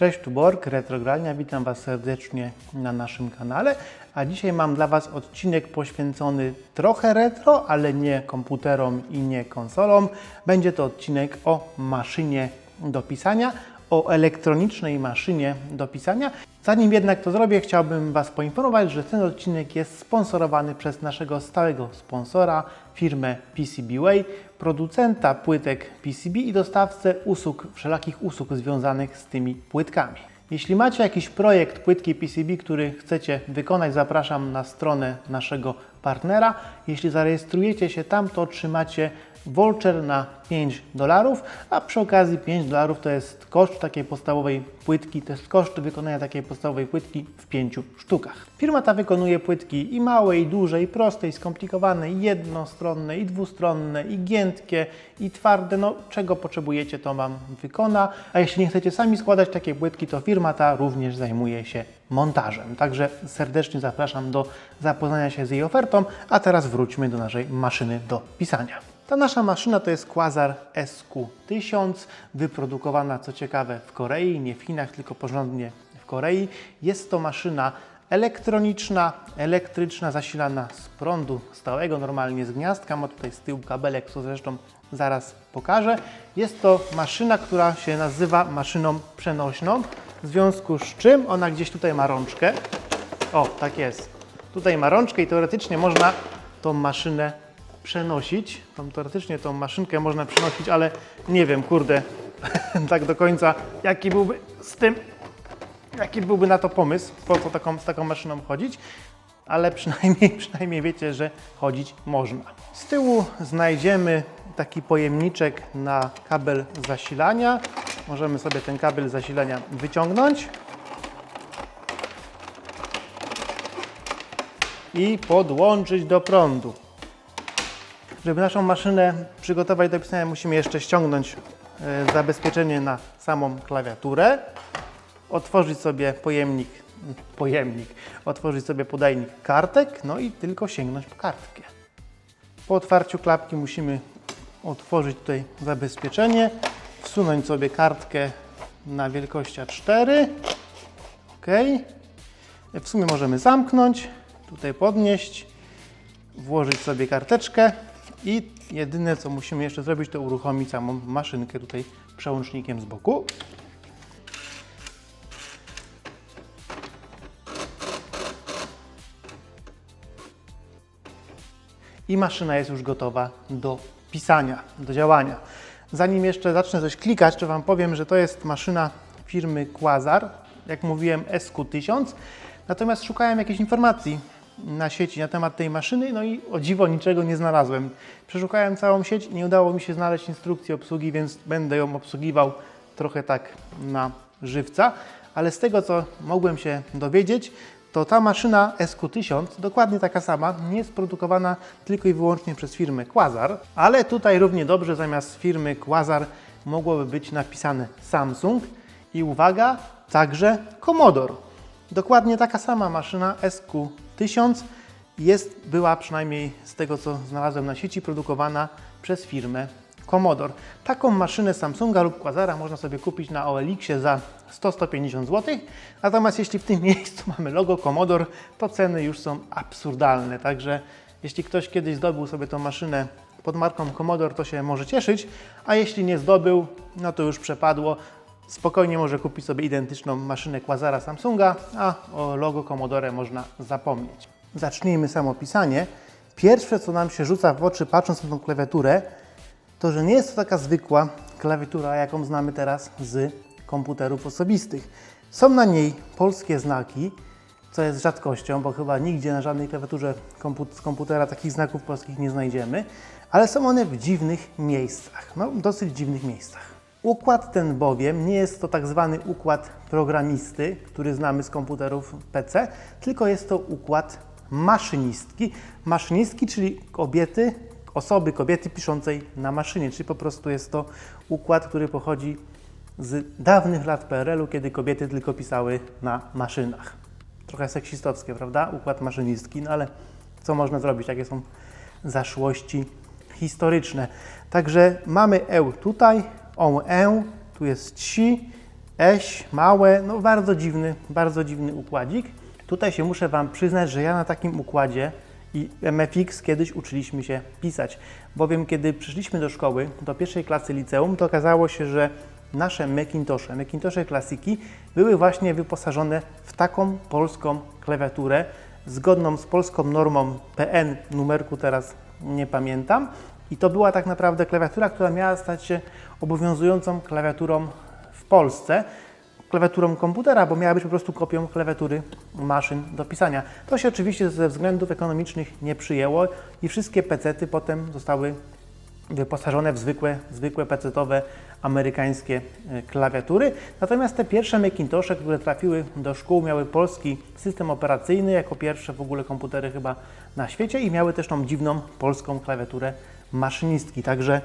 Cześć, tu Borg, Retrogralnia, witam Was serdecznie na naszym kanale, a dzisiaj mam dla Was odcinek poświęcony trochę retro, ale nie komputerom i nie konsolom. Będzie to odcinek o maszynie do pisania, o elektronicznej maszynie do pisania. Zanim jednak to zrobię, chciałbym Was poinformować, że ten odcinek jest sponsorowany przez naszego stałego sponsora, firmę PCBWay, producenta płytek PCB i dostawcę usług, wszelakich usług związanych z tymi płytkami. Jeśli macie jakiś projekt płytki PCB, który chcecie wykonać, zapraszam na stronę naszego partnera. Jeśli zarejestrujecie się tam, to otrzymacie voucher na 5 dolarów, a przy okazji 5 dolarów to jest koszt takiej podstawowej płytki, to jest koszt wykonania takiej podstawowej płytki w 5 sztukach. Firma ta wykonuje płytki i małe, i duże, i proste, i skomplikowane, i jednostronne, i dwustronne, i giętkie, i twarde, no czego potrzebujecie to Wam wykona, a jeśli nie chcecie sami składać takiej płytki, to firma ta również zajmuje się montażem. Także serdecznie zapraszam do zapoznania się z jej ofertą, a teraz wróćmy do naszej maszyny do pisania. Ta nasza maszyna to jest Quasar SQ1000, wyprodukowana co ciekawe w Korei, nie w Chinach, tylko porządnie w Korei. Jest to maszyna elektroniczna, elektryczna, zasilana z prądu stałego, normalnie z gniazdka. Ma tutaj z tyłu kabelek, co zresztą zaraz pokażę. Jest to maszyna, która się nazywa maszyną przenośną, w związku z czym ona gdzieś tutaj ma rączkę. O, tak jest. Tutaj ma rączkę i teoretycznie można tą maszynę przenosić. Tą, teoretycznie tą maszynkę można przenosić, ale nie wiem, kurde, tak do końca, jaki byłby z tym, jaki byłby na to pomysł, po co taką, z taką maszyną chodzić, ale przynajmniej, przynajmniej wiecie, że chodzić można. Z tyłu znajdziemy taki pojemniczek na kabel zasilania. Możemy sobie ten kabel zasilania wyciągnąć. i podłączyć do prądu. Żeby naszą maszynę przygotować do pisania, musimy jeszcze ściągnąć e, zabezpieczenie na samą klawiaturę, otworzyć sobie pojemnik, pojemnik, otworzyć sobie podajnik kartek, no i tylko sięgnąć po kartkę. Po otwarciu klapki musimy otworzyć tutaj zabezpieczenie, wsunąć sobie kartkę na wielkość A4. OK. W sumie możemy zamknąć, tutaj podnieść, włożyć sobie karteczkę i jedyne co musimy jeszcze zrobić to uruchomić samą maszynkę tutaj przełącznikiem z boku. I maszyna jest już gotowa do pisania, do działania. Zanim jeszcze zacznę coś klikać, to Wam powiem, że to jest maszyna firmy Quasar, jak mówiłem SQ1000. Natomiast szukałem jakiejś informacji na sieci na temat tej maszyny, no i o dziwo niczego nie znalazłem. Przeszukałem całą sieć, nie udało mi się znaleźć instrukcji obsługi, więc będę ją obsługiwał trochę tak na żywca. Ale z tego, co mogłem się dowiedzieć, to ta maszyna SQ1000, dokładnie taka sama, nie jest produkowana tylko i wyłącznie przez firmę Quasar, ale tutaj równie dobrze zamiast firmy Quasar mogłoby być napisane Samsung i uwaga, także Commodore. Dokładnie taka sama maszyna SQ1000 jest, była przynajmniej z tego co znalazłem na sieci, produkowana przez firmę Commodore. Taką maszynę Samsunga lub Quasara można sobie kupić na OLX-ie za 100-150 zł. Natomiast jeśli w tym miejscu mamy logo Commodore, to ceny już są absurdalne. Także jeśli ktoś kiedyś zdobył sobie tą maszynę pod marką Commodore, to się może cieszyć, a jeśli nie zdobył, no to już przepadło. Spokojnie może kupić sobie identyczną maszynę Quasara Samsunga, a o logo Commodore można zapomnieć. Zacznijmy samo pisanie. Pierwsze, co nam się rzuca w oczy patrząc na tą klawiaturę, to, że nie jest to taka zwykła klawiatura, jaką znamy teraz z komputerów osobistych. Są na niej polskie znaki, co jest rzadkością, bo chyba nigdzie na żadnej klawiaturze kompu- z komputera takich znaków polskich nie znajdziemy, ale są one w dziwnych miejscach, no dosyć dziwnych miejscach. Układ ten bowiem nie jest to tak zwany układ programisty, który znamy z komputerów PC, tylko jest to układ maszynistki. Maszynistki, czyli kobiety, osoby, kobiety piszącej na maszynie, czyli po prostu jest to układ, który pochodzi z dawnych lat PRL-u, kiedy kobiety tylko pisały na maszynach. Trochę seksistowskie, prawda? Układ maszynistki, no ale co można zrobić? Jakie są zaszłości historyczne? Także mamy eł tutaj, on e, tu jest ci, Eś, małe, no bardzo dziwny, bardzo dziwny układzik. Tutaj się muszę Wam przyznać, że ja na takim układzie i MFX kiedyś uczyliśmy się pisać, bowiem kiedy przyszliśmy do szkoły, do pierwszej klasy liceum, to okazało się, że nasze Macintoshe, Macintoshe klasiki były właśnie wyposażone w taką polską klawiaturę, zgodną z polską normą PN, numerku teraz nie pamiętam. I to była tak naprawdę klawiatura, która miała stać się obowiązującą klawiaturą w Polsce, klawiaturą komputera, bo miała być po prostu kopią klawiatury maszyn do pisania. To się oczywiście ze względów ekonomicznych nie przyjęło i wszystkie PC-ty potem zostały wyposażone w zwykłe, zwykłe PC-towe amerykańskie e, klawiatury. Natomiast te pierwsze Macintoshe, które trafiły do szkół, miały polski system operacyjny, jako pierwsze w ogóle komputery chyba na świecie i miały też tą dziwną polską klawiaturę maszynistki. Także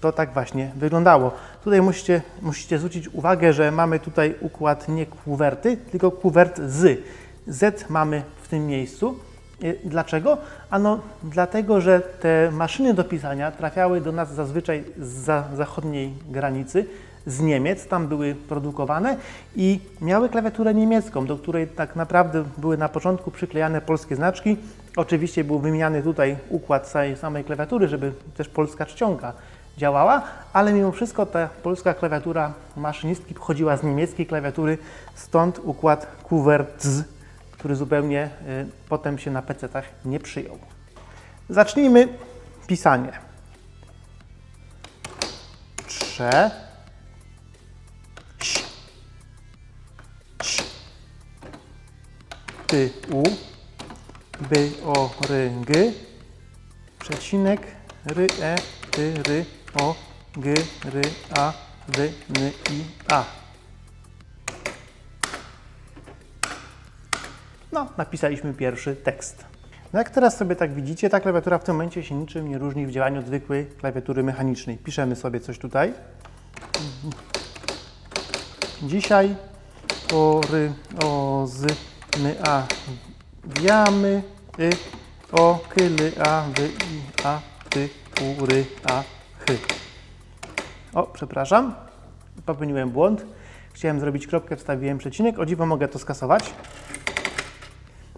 to tak właśnie wyglądało. Tutaj musicie, musicie zwrócić uwagę, że mamy tutaj układ nie kuwerty, tylko kuwert z. Z mamy w tym miejscu. Y, Dlaczego? Ano dlatego, że te maszyny do pisania trafiały do nas zazwyczaj z zachodniej granicy, z Niemiec, tam były produkowane i miały klawiaturę niemiecką, do której tak naprawdę były na początku przyklejane polskie znaczki. Oczywiście był wymieniany tutaj układ samej klawiatury, żeby też polska czcionka działała, ale mimo wszystko ta polska klawiatura maszynistki pochodziła z niemieckiej klawiatury, stąd układ Kuwert z, który zupełnie y, potem się na PC-tach nie przyjął. Zacznijmy pisanie. Trze. Ty, u, by, o, ry, g, przecinek, ry, e, ty, ry, o, g, ry, a, wy, ny, i, a. No, napisaliśmy pierwszy tekst. No jak teraz sobie tak widzicie, ta klawiatura w tym momencie się niczym nie różni w działaniu od zwykłej klawiatury mechanicznej. Piszemy sobie coś tutaj. Dzisiaj pory o z my a wiamy y o kyly a wy i a ty u ry a chy. O, przepraszam, popełniłem błąd. Chciałem zrobić kropkę, wstawiłem przecinek. O dziwo mogę to skasować.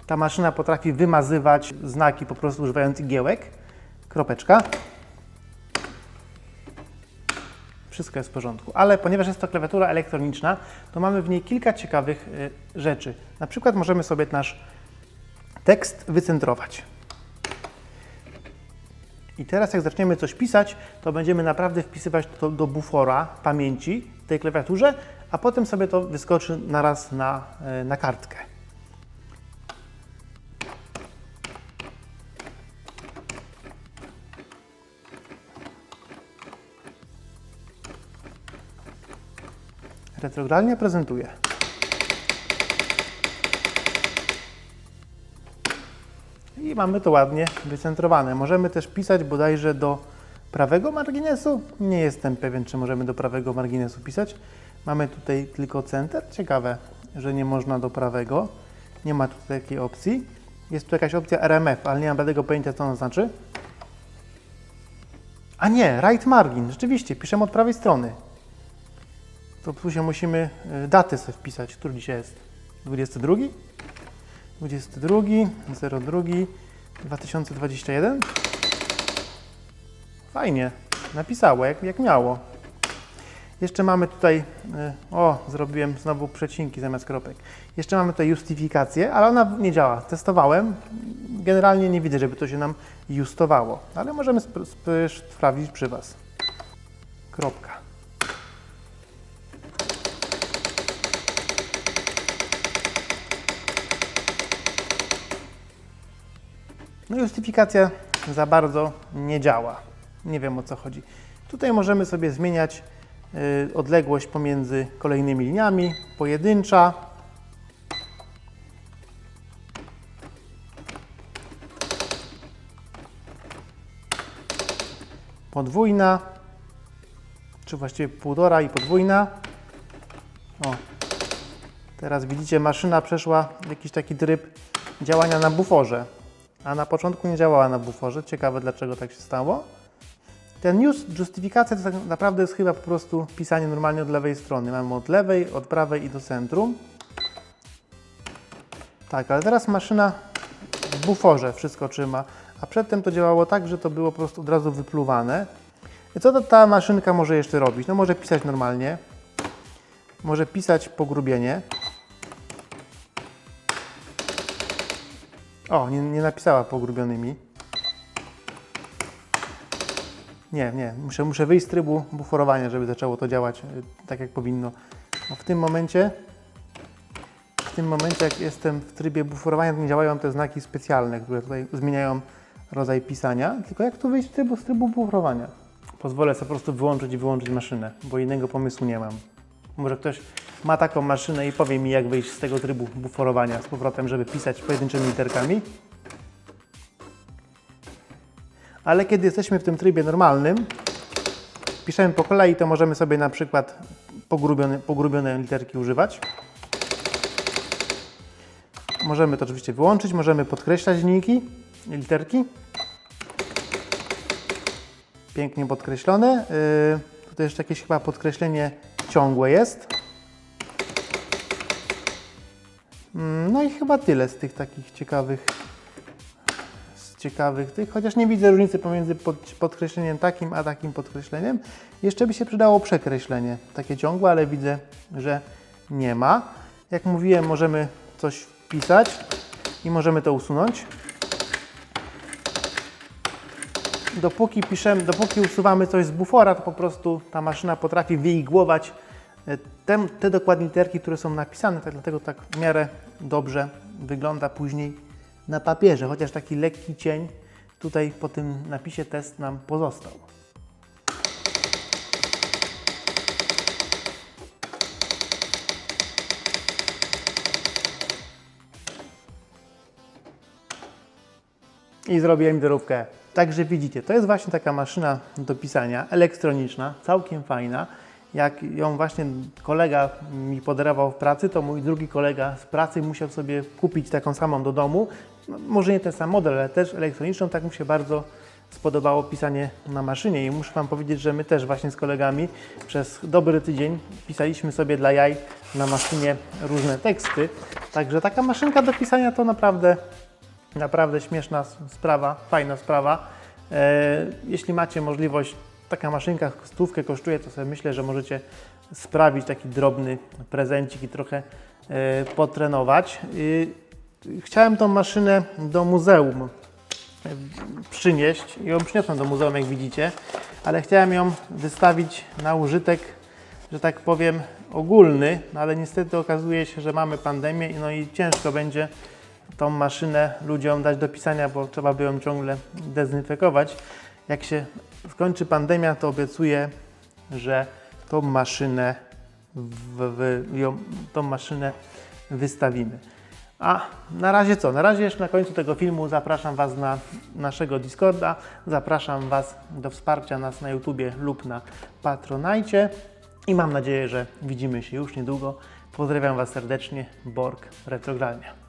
Ta maszyna potrafi wymazywać znaki po prostu używając igiełek. Kropeczka. Wszystko jest w porządku. Ale ponieważ jest to klawiatura elektroniczna, to mamy w niej kilka ciekawych y, rzeczy. Na przykład możemy sobie nasz tekst wycentrować. I teraz jak zaczniemy coś pisać, to będziemy naprawdę wpisywać to do bufora pamięci w tej klawiaturze, a potem sobie to wyskoczy naraz na, y, na kartkę. Retrogralnie prezentuję. I mamy to ładnie wycentrowane. Możemy też pisać bodajże do prawego marginesu. Nie jestem pewien, czy możemy do prawego marginesu pisać. Mamy tutaj tylko center. Ciekawe, że nie można do prawego. Nie ma tutaj takiej opcji. Jest tu jakaś opcja RMF, ale nie mam żadnego pojęcia, co ona znaczy. A nie, right margin. Rzeczywiście, piszemy od prawej strony. To tu się musimy y, daty sobie wpisać. Który dzisiaj jest? 22? 22, 02, 2021. Fajnie, napisało jak, jak miało. Jeszcze mamy tutaj, y, o, zrobiłem znowu przecinki zamiast kropek. Jeszcze mamy tutaj justifikację, ale ona nie działa. Testowałem. Generalnie nie widzę, żeby to się nam justowało, ale możemy sp- sp- sprawdzić przy Was. Kropka. No justyfikacja za bardzo nie działa. Nie wiem o co chodzi. Tutaj możemy sobie zmieniać y, odległość pomiędzy kolejnymi liniami, pojedyncza. Podwójna, czy właściwie półtora i podwójna. O, teraz widzicie, maszyna przeszła jakiś taki tryb działania na buforze a na początku nie działała na buforze. Ciekawe dlaczego tak się stało. Ten news, justyfikacja to tak naprawdę jest chyba po prostu pisanie normalnie od lewej strony. Mamy od lewej, od prawej i do centrum. Tak, ale teraz maszyna w buforze wszystko trzyma, a przedtem to działało tak, że to było po prostu od razu wypluwane. I co to ta maszynka może jeszcze robić? No może pisać normalnie, może pisać pogrubienie. O, nie, nie napisała pogrubionymi. Nie, nie, muszę, muszę wyjść z trybu buforowania, żeby zaczęło to działać y, tak jak powinno. O, w tym momencie, w tym momencie jak jestem w trybie buforowania, to nie działają te znaki specjalne, które tutaj zmieniają rodzaj pisania, tylko jak tu wyjść z trybu, z trybu buforowania? Pozwolę sobie po prostu wyłączyć i wyłączyć maszynę, bo innego pomysłu nie mam. Może ktoś ma taką maszynę i powie mi, jak wyjść z tego trybu buforowania z powrotem, żeby pisać pojedynczymi literkami. Ale kiedy jesteśmy w tym trybie normalnym, piszemy po kolei, to możemy sobie na przykład pogrubione, pogrubione literki używać. Możemy to oczywiście wyłączyć, możemy podkreślać linijki, literki. Pięknie podkreślone. Yy, tutaj jeszcze jakieś chyba podkreślenie ciągłe jest. No i chyba tyle z tych takich ciekawych, ciekawych tych, chociaż nie widzę różnicy pomiędzy pod, podkreśleniem takim, a takim podkreśleniem. Jeszcze by się przydało przekreślenie, takie ciągłe, ale widzę, że nie ma. Jak mówiłem, możemy coś wpisać i możemy to usunąć. Dopóki piszemy, dopóki usuwamy coś z bufora, to po prostu ta maszyna potrafi wyigłować te, te dokładnie literki, które są napisane, tak dlatego tak w miarę dobrze wygląda później na papierze, chociaż taki lekki cień tutaj po tym napisie test nam pozostał. i zrobiłem wyrówkę. Także widzicie, to jest właśnie taka maszyna do pisania elektroniczna, całkiem fajna. Jak ją właśnie kolega mi podarował w pracy, to mój drugi kolega z pracy musiał sobie kupić taką samą do domu. No, może nie ten sam model, ale też elektroniczną. Tak mu się bardzo spodobało pisanie na maszynie i muszę Wam powiedzieć, że my też właśnie z kolegami przez dobry tydzień pisaliśmy sobie dla jaj na maszynie różne teksty. Także taka maszynka do pisania to naprawdę Naprawdę śmieszna sprawa, fajna sprawa. E, jeśli macie możliwość, taka maszynka stówkę kosztuje, to sobie myślę, że możecie sprawić taki drobny prezencik i trochę e, potrenować. Chciałem tą maszynę do muzeum przynieść i ją przyniosłem do muzeum, jak widzicie, ale chciałem ją wystawić na użytek, że tak powiem, ogólny, no ale niestety okazuje się, że mamy pandemię no i ciężko będzie tą maszynę ludziom dać do pisania, bo trzeba by ją ciągle dezynfekować. Jak się skończy pandemia, to obiecuję, że tą maszynę, w, w, ją, tą maszynę wystawimy. A na razie co? Na razie jeszcze na końcu tego filmu zapraszam Was na naszego Discorda, zapraszam Was do wsparcia nas na YouTubie lub na Patronajcie i mam nadzieję, że widzimy się już niedługo. Pozdrawiam Was serdecznie, Borg Retrogralnia.